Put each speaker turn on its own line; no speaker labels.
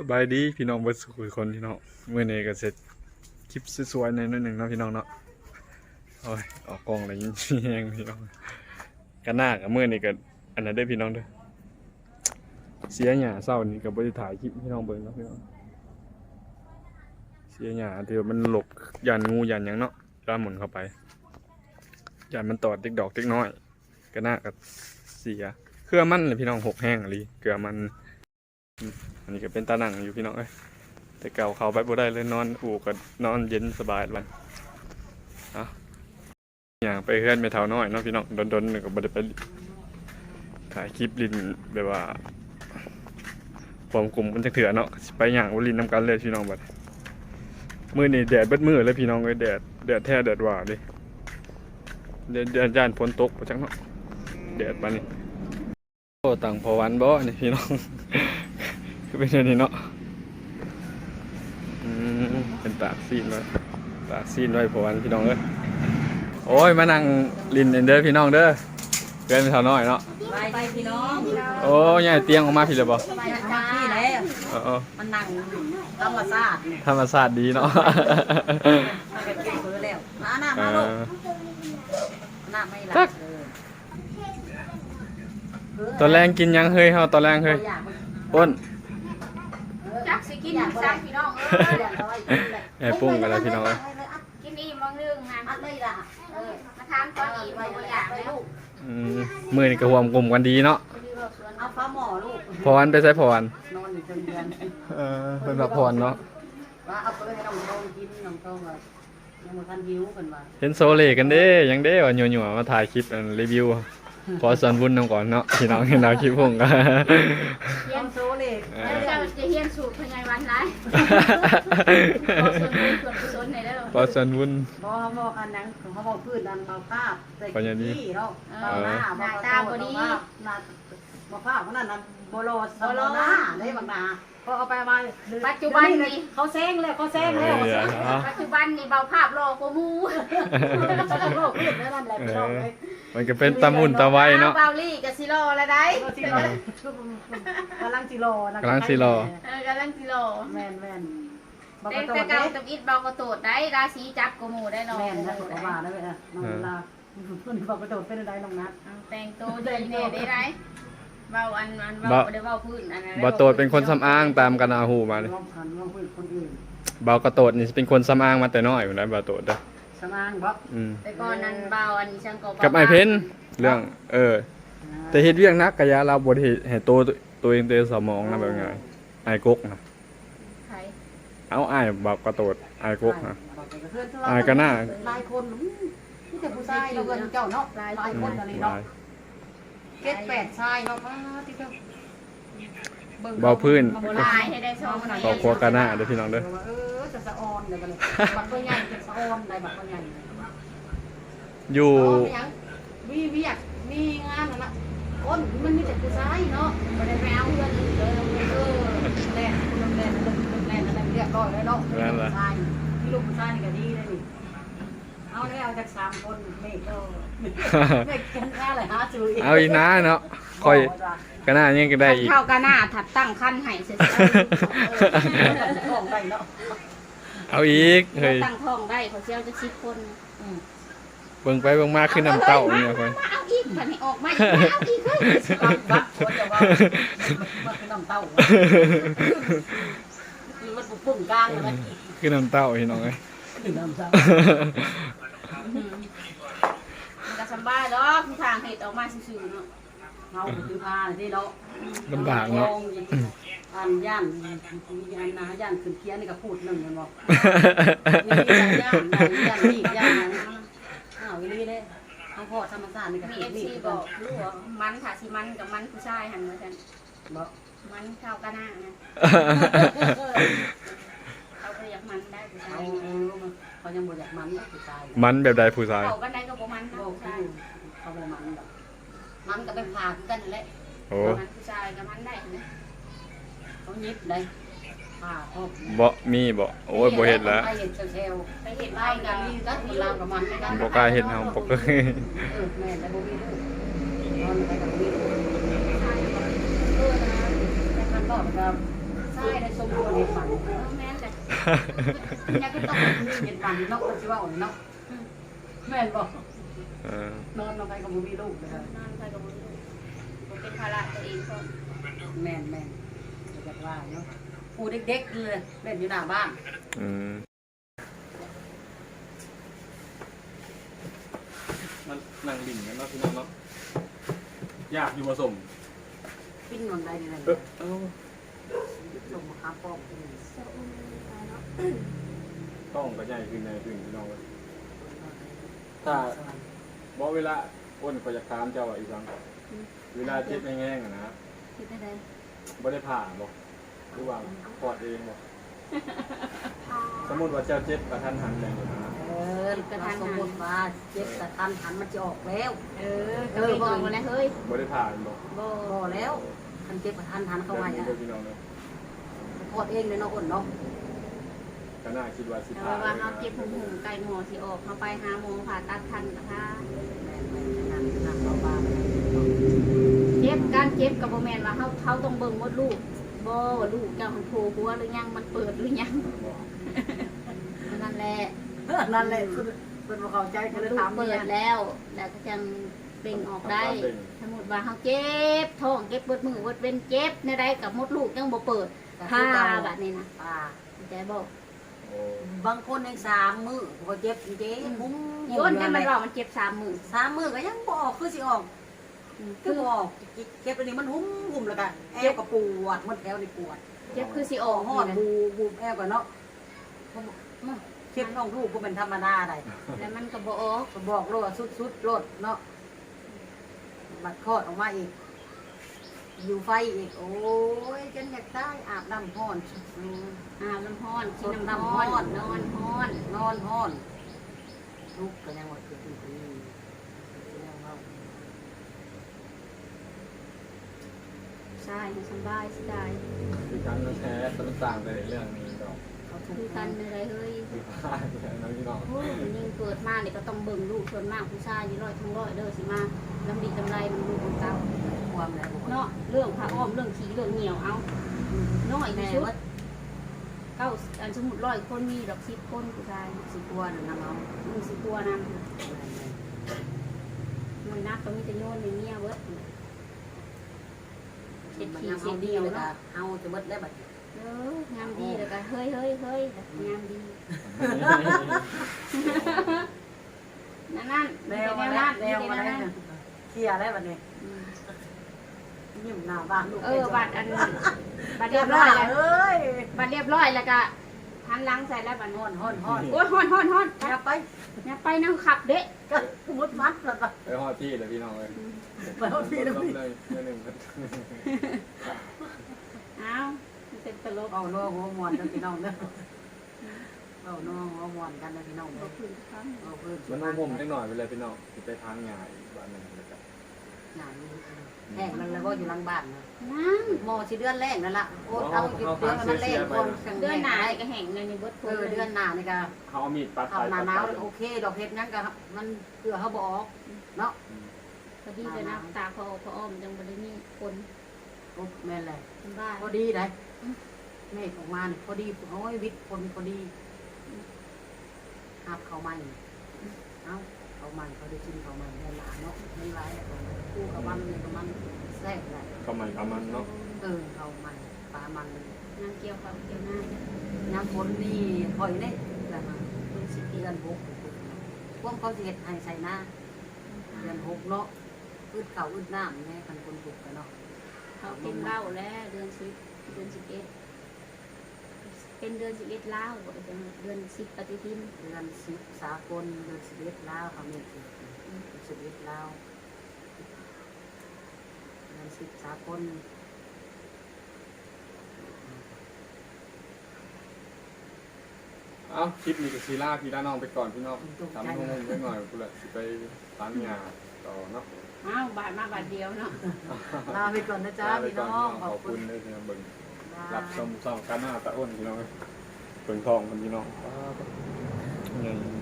สบายดีพี่น้องเบิดสุขคนพี่น้องเมื่อนี้ก็เสร็จคลิปสวยๆในนิดหนึ่งนะพี่น้องเนาะโอ้ยออกกล้องอะไรยิ่งแห้งพี่น้องกันหน้ากับเมื่อนี้ก็อันนั้นได้พี่น้องเด้อเสียหยาเศร้านี่ก็บ่ได้ถ่ายคลิปพี่น้องเบิ่งเนะพี่น้องเสียหยาที่ว่ามันหลกยันงูยันยังเนาะล่าหมุนเข้าไปยันมันตอดติ๊กดอกติ๊กน้อยกันหน้าก็เสียเครือมันเลยพี่น้องหกแห้งอะไรเกลือมัน อันนี้ก็เป็นตาหนังอยู่พี่น้องเอ้ยแต่เก่าเขาไปบ่ได้เลยนอนอูก็นอนเย็นสบายวันเอาอย่างไปเฮือนไปเท่าน้อยเนาะพี่น้องดนๆนี่งก็บ่ได้ไปถ่ายคลิปลินแบบว่าผมกลุ่มมันจะเถื่อเนาะไปอย่างวลินนำกันเลยพี่น้องบัดมือนี้แดดเบิดมือเลยพี่น้องเอ้ยแดดแดดแท้แดดหว่าเลยแดดแดดย่านฝนตกบ่จังเนาะแดดปานนี้โอ้ตังพอวันบ่นี่พี่น้อง คือเป็นอย่างนี้เนาะอืมเป็นตากซีนไว้ตากซีนไว้พอวันพี่น้องเอ้ยโอ้ยมานั่งลินเด้อพี่น้องเด้อเกินไปเท่าน้อยเนาะ
ไปไปพี่น้อง
โอ้ยใหญ่เตียงออกมาพี่เลยบ่
ไปจากที่แล้ว
เออเออ
มันนั่งธรรมศาสตร์เนี่ย
ธรรมศาสตร์ดีเนาะ
มันก็เก่งเลยแล้วมาหน้า
เอ
มาลูก
อ
หน้าไม่หลั
จั
บ
ก
เลย
ตอนแรงกินยังเฮ้ยเฮาตอนแรงเฮ้ย
อยากมัน
อ้น
จักสิกินอีกซ้ำพี่น้องเอ้ย
อยากเอาไว้กินเลย
ไอ้ปุ้งกันแล้วพี่น้องเอ้ย
กินอีกบางเรื่องนะ
อัดเลยล่ะเออ
มาทานตอนอีก
ไว้
บ่
ไว้
อยาก
ไว้
แล้ว
ลูก
อืมมื้อนี้ก็รวมกลุ่มกันดีเนาะ
เอาฟ้าหมอลูก
พอวันไปใช้พอวัน
นอนอยู่จนเดือน
เออเพิ่นพักพรเนาะ
ว่าเอาไปให้น้องทองกินน้องทองว่ายังบ่ทันหิวเพิ่นว่า
เห็นโซเลกันเด้ยังเด้ว่าหนัวๆมาถ่ายคลิปอันรีวิว ขอส่วนบุญนำก่อนเนาะพี่น้องเห็นดาวคลิปผมก็
เฮียนโซเล็ก
เอ
แล้ว
อ
เจ้าจะเฮียนสูตรพญายวันไรขอส่วนบุญส่วนกุศลในเด้อ
ขอส่วนบุญ
บ่เขาบอกอันนั้นเขาบอกพืชอันเบาภาพใส่
ปัญญาดี
ขี้เนาะเบาหน้า
หน้า
เบา
ตาบ่ดี
หน้าเบาภาพเพราะนั่นน่ะบ่รอสบ่รอหน้าได้บางหน้า พอเอาไปมา
ปัจจุบันนี่
เขาแซงแล้วเขาแซงแล้ว
เออเนาะ
ปัจจุบันนี่เบาภาพรอกว่าหมู่
โลกพืชนั่นแหละพี่น้องเอ้ย
มันก็เป็นตามุ่นตาไวเนาะ
เบาลี่กับสิรอละได้
ก็สิรอกำลังสิรอนะ
กำลังสิรอ
เออกำลังสิรอ
แม่นแม่นบ่
แต่
ก็
แต่
โต
เก่า
เด้
ตำอิดเบากระโตดได้ราศีจับกว่าหมู่ได้เนาะ
แม่นนะก็ว่าได้เว้ยน้องเวลาเพิ่นบอกกระโดดเป็นอะไรน้องนัด
แต่งตัวดีแน่ได้ไร เบาอันอันเบาบ่ได้เบาพื้นอันนั้น
บ่โตดเป็นคนสำอางตามกันอาหูมาเลย
ลองคันลองคุยกับคนอื่น
เบากระโตดนี่เป็นคนสำอางมาแต่น้อยอยู่นะบ่าวโตดเด้อ
สมางบ่
อืม
แต่ก่อนนั้นเบาอันนี้ช่างก็
กับไอ้เพ้นเรื่องเออ แต่เฮ็ดเวียกนักกะยาเราบ่ได้เฮ็ดให้โตตัวเองเตสมองนะแบบไงไอ้กกนะ
ใคร
เอาอ้ายบ่าวกระโตดไอ้กกนะ
อ
อายก็น่า
หลายคนอืมนี่แต่ผู้ชายเราเงินเจ้าเนาะหลาย
อื
ค
ม
นอะไร
ห
เนาะ
ลาย
เก็ดแปดชายเนาะป้าที่เจ้า
เบาพื้น
โบราณให้ได้ช่อง
ครอบครัวกะหน้าเด้อพี่น้องเด้อ
เออจะสะออนเดี๋ยวกันเลยบัตรก็ใหญ่จะสะออนได้บัตรก็ใหญ่
อยู่
มีเวียกมีงานนั่นน่ะคนมันมีแต่ผู้ชายเนาะ
บ่ได้ไปเอาเงินเลย
เออแล่นคุณแล่นแล่นแล่นอะไรเรียบร้อยแล้วเนาะมีลูกผู้ชายมีลูกผู้ชายนี่ก็ดีเลยนี่ เอาได้เอาจากสามคนเมฆเออเมฆกันง่ายเลยหาซื้ออีก
เอาอีกนะเนาะคอยกะหน้ายังก็ได้อีก
เข้ากันหน้าถัดตั้งคันให้เสร็จ
ของได้เนาะ
เอาอีกเฮ้ย
ตั้งท้องได้เขาเชี่ยวจะชิดคน
เบิ่งไปเบิ่งมาคือน้ำเต้าเนี่ยคน
เอาอีกคันให้ออกมาเอาอีกเฮ้ย
บักคนจะว่ามันคือน้ำเต้าคือมันปุ่มกลางเลย
คือน้ำเต้าพี่น้องเอ้ย
คือน้ำเต้า
มันก็สบายดอกทางเห็ดออกมาซื่อๆเนาะ
เอาคือพาที่เนาะ
ลำบากเนาะ
อันย่านย่านนาย่านขึ้นเคียนนี่ก็พูดหนึ่งกันบอกนี่ย่านย่านนี่ย่านนั้นอ้าวอีนี่เด้เอาพ่อธรรมศาสตร์นี่ก็
มีเอฟซี
บอ
กกลูกว่ามันค่ะสิมันกับมันผู้ชายหันมาจัน
บอก
มันเข้ากันหน้านะเขาก็อยกมันได้ผู้ชาย
เออเขายังบ่อยากมันผู้ชาย
มันแบบใดผู้ชาย
เขากันได้ก็บ่มันนะ
บอก
ผู้
คื
ชาย
อเขาบ่มันดอกมันก็เป็นพากันแหละ
โอ้
มันผู้ชายกับมันได้เห็นไหม
เขายิบได้พาครอบ
บ่มีบ่โอ้ยบ่เฮ็ดแล้ว
ไปเห็ดเซลล์
ไปเห็น
ไล่
ไล่
กั
กันน
นี่ก็มีลามกับมันกัน
บ่กล้าเฮ็ดเฮาบ่เคย
เออแม่แต่บ่มีลูกนอนไปกับมีลูก
เออนะ
แต่คันบอกกับใช่ได้สมบูรณ์เห็ดมัน
เออแม่นเลย
เนี่ยก็ต้องมีเห็ดมันเนาะมันสิว่าเนาะแม่นบ่
เออน
อนลงไปกับบ่มีลูกเลย
นอนไปกับบ่รู้บ่เป็นภาระตัวเองพร้อม
แม่นแม่นอยากว่าเนาะผู้เด็กๆเลยเล่นอยู่หน้าบ้าน
อืมมันนั่งดิ่งกันเนาะพี่น้องเนาะยากอยู่ผสม
ปิ้งนอนได้นี่แหละ
เออเอ้า
ส่งมาค้าป้อม
เศร้าอุ้มไปเนาะ
ต้องก็ใหญ่ขึ้นในขึ้นพี่น้องเว้ยถ้าบ่เวลาอ้นก็จะถามเจ้าว่าอีกครั้งเวลาเจ็บแง่งๆอะนะ
คิดได้ได
บ่ได้ผ่าบ่หรือว่าปอดเองบ่สมมุติว่าเจ้าเจ็บกระทันหันแรงอยู่นะ
เออเราสมมติว่าเจ็บแต่ทันหันมันจะออกแล้ว
เออก็ไปบอกมาแล้วเฮ้ย
บ่ได้ผ่าบ่
บ่
พอแล้วทันเจ็บแต่ทันหันเข้าไว้
แบบ
อะ
นี้เด้อพี่น้องเนาะ
พอดเองเลยเนาะคนเนาะ
ก็น่าคิดว่าสิ
แต่
ผ่า
ว่าเฮาเจ็บหูหูไก่หมอสิออกเฮาไปหาหมอผ่าตัดทันก็ค่ะ
แม่นแม่นขนาดขนาดเราบ้าไป
เจ็บการเจ็บก็บ่แม่นว่าเฮาเฮาต้องเบิ่งมดลูกบ่ว่าลูกเจ้ามันโผล่หัวหรือยังมันเปิดหรือยังนั่นแหละ
นั่นแหละเป็นเข้าใจกันเลย
ลูก
ถาม
เปิ
เนี่
ด
ย
แล้ว แล้วก็จังเบ่งออกได้ สมมติว่าเขาเจ็บท้องเจ็บเบิดมือเบิดเป็นเจ็บในใดกับมดลูกยังบ่เปิดผ้าแบบนี้นะ
อ่า
เข้าใจบ่
โอ้
บางคนยังสามมือพอเจ็บเจ๊มุ้ง
โยนให้มันว่ามันเจ็บสามมือ
สามมือก็ยังบออกคือสิออก
อืม
คื
คืออ
บ่ออกเจ็บอันนี้มันหุ้มหุ้มแล้วก็แอวก็ปวดมันแอวนี่ปวด
เจ็บคือสิอ
อ
อ
อกกหอด
นี่นะ
บูบูแอวกันเนาะเจ็บน้องลูกก็เป็นธรรมดาได้
แล้วมันก็บ่ออก
ก็บอกโลดสุดสุดๆโลดเนาะบัดคลอดออกมาอีก อยู่ไฟอีก โอ้ยจนอยากตายอาบน้ำห้อนอืม
อาบน้ำร้อนกินน้ำร้อนนอนร้อน
นอนห้อนลูกก็ยังว่าเกิดขึ้นที่นี่ยังว่า
ใช่สบายสบาย
คือการแท้ต่างๆในเรื่องนี้ดอก
เขาทุ
คื
ก
อ
ข์
กั
กันน
ในใดเฮ้ย
คือผ่าน้องพี่น้อง
โอ้ยยิ่งเกิดมาเนี่ยก็ต้องเบิ่งลูกส่วนมากผู้ชายนี่ร้อยทั้งร้อยเด้อสิมาลำดีลำไรมันลูกของเก่า
ความแล้วบอกว่า
เนาะเรื่องผ้าอ้อมเรื่องขี้เรื่องเหนียวเอาน้อยที่
แม่
สุด
ว่า
เก้าอันสมมุติร้อยคนมีดอกสิบคนผู้ชาย
สิกลัวน่ะนะเอา
มันสิกลัวนำมันนักก็มีแต่โยนในเมียเวิร์ดเช็ด
มัน
ขี้
ยัง
เช็
เอา
ด
ดี
เดียว
เลย
เนาะ
ค่ะเอาจะเบิดแล้วบัดนี้
เอองามดีแล้วก็เฮ้ยเฮ้ยเฮ้ยงามดีนั่นนั่น
แน
แน
วมาแล้ว
น
แน
แน
วมาแล้วเนี่ยเคลียร์แล้วบัดนี้ยิ้มหน้าบ้านลูก
เออบัตรอันบัตร
เรียบร้อ
ยย
แล้
ว
เอ้ย
บัตรเรียบร้อยแล้วก็หันหลังใส่แล้วบัตร
ฮ้อนฮ้อนฮ้อน
โอ้ยฮ้อนฮ้อนฮ้อน
อย่าไป
อย่าไปนะขับเด็ก
ก็มุดมัดแล้วก็
ไปฮอดที่เลยพี่น้องเลย
ไปฮอดที่แล้วพี่
เลยเรื่องหนึ่ง
อ้า เป็นตลก
เอาน้องหัวมวนกันพี่น้องเด้อเอาน้องหัวมวนกันนะพี่น้อง
บ
เด้
อ
อก
คุยกัน
เอาเพิ่น
มันนุ่มๆนิดหน่อยไปเลยพี่น้องสิไปทางงานอีกบ้านหนึ่งเลยครับ
งานนี้แห้งมันเลยว่าอยู่หลังบ้านนะ
นั่ง
หมอสิเดือนแรกนั่นล่ะโอ้เอาอยู่เดือนมันแรกก่อน
เดือนหนาก็แห่งเงินในบด
เออเดือนหน้านี่ก็
เขาเอามีดปัด
เอา
ไป
หน้า
ปัด
หนาว
ไป
โอเค ดอกเห็ดหยังก็มันเพื่อเขาบออกเนาะ
พอดีเลยนะตาพอพออ้อมจังบริมีคน
โอ้แม่นเลย
เป็นบ้า
พอดีเลย เมฆออกมานี่พอดีโอ้ยวิทย์คนพอดีหับเขาใหม่เอ้าเขาใหม่เขาได้กินเขาใหม่ได้หลานเนาะไม่ไรอะคู่กับมันนี่กับมันแซ่บเลย
เขามันเขามันเนาะ
เออเขาใหม่ปลามันเลย
นางเกี่ยวเขาเกี่ยวหน้า
น้ำฝนนี่คอยได้แล้วมา
เป็นสิบปี
เดือนหกพวกเขาสิเฮ็ดให้ใส่หน้าเดือนหกเนาะอึดเข่าอึดน้ำแม่คันคนปลูกกันเนาะ
เขาเป็นเหล้าแล้วเดือนสิบเดือนสิบเอ็ดเป็นเดือนสิบเอ็ดเหล้าเดือนสิบปฏิทิน
เดือนสิบสากลเดือนสิบเอ็ดลาวเขาเมีสิบสิบเอ็ดลาวเดือนสิบสากล
เอ้าคลิปนี้กับซีล่าพี่ด้านน้องไปก่อนพี่น้องทำงงๆไปหน่อยกูละสิไปร้านงานต่อเนาะ
อ้าวบาทมาบาทเดียวเนาะ
ลาไปก่อนนะจ๊ะ
ลาไป
พี่
ก่อน
น้อง
พี่
ข
น้
อ
อง
บ
ขอบ
คุ
คุณณด้วยที่มาเบิ่งรับชมสองกันหน้าตะอ้นพี่น้องเบิ่งทองกันพี่น้องว้าว